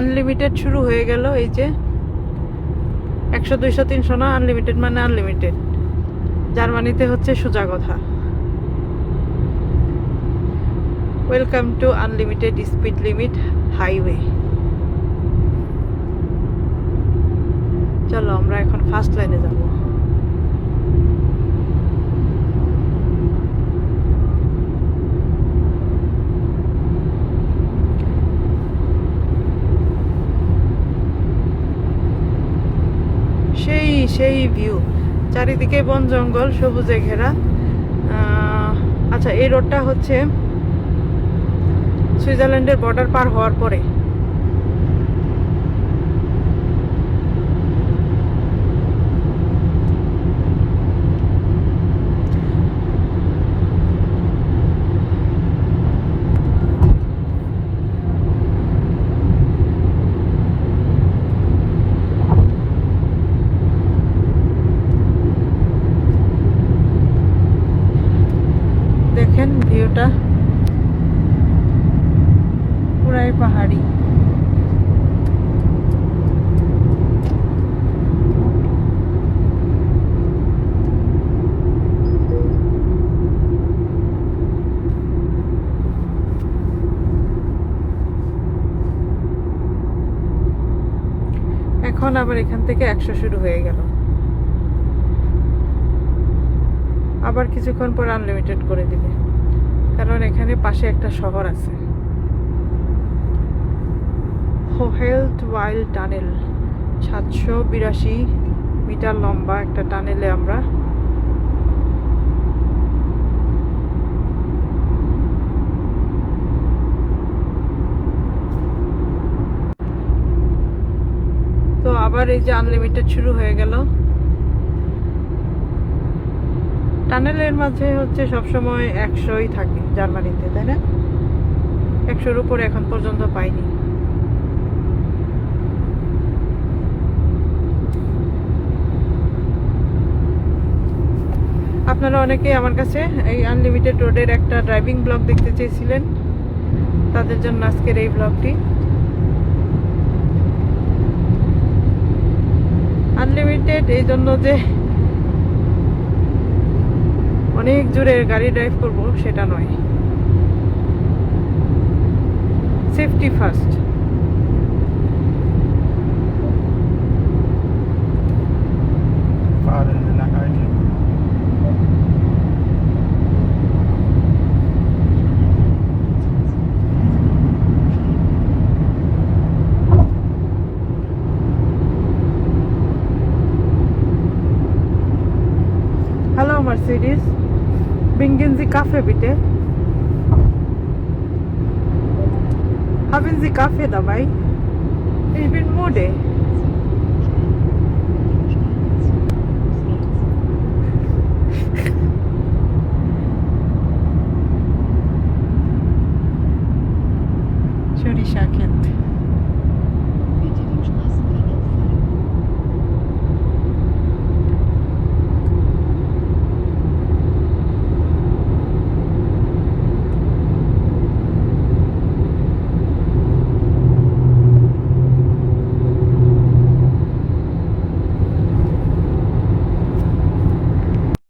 Unlimited শুরু হয়ে গেল, এই যে একশো, দুইশো, তিনশো না? আনলিমিটেড মানে আনলিমিটেড জার্মানিতে হচ্ছে সোজা কথা welcome to unlimited speed limit highway চলো, আমরা এখন ফার্স্ট লাইনে যাব। সেই ভিউ চারিদিকে বন জঙ্গল, সবুজে ঘেরা। আচ্ছা এই রোডটা হচ্ছে সুইজারল্যান্ডের বর্ডার পার হওয়ার পরে। পাহাড়ি। এখন আবার এখান থেকে একশো শুরু হয়ে গেল। আবার কিছুক্ষণ পর আনলিমিটেড করে দিবে। কারণ এখানে পাশে একটা শহর আছে। হেলথ ওয়াইল্ড টানেল, সাতশো বিরাশি মিটার লম্বা একটা টানেলে আমরা তো আবার এই যে আনলিমিটেড শুরু হয়ে গেল। টানেলের মাঝে হচ্ছে সবসময় একশোই থাকে জার্মানিতে, তাই না? একশোর উপরে এখন পর্যন্ত পাইনি। আপনারা অনেকেই আমার কাছে এই আনলিমিটেড রোডের একটা ড্রাইভিং ব্লগ দেখতে চেয়েছিলেন। তাদের জন্য আজকের এই ব্লগটি আনলিমিটেড এই জন্য যে অনেক জোরে গাড়ি ড্রাইভ করব, সেটা নয়। Safety first Hallo Mercedes. Bringen Sie Kaffee bitte? Haben Sie Kaffee dabei? Ich bin müde.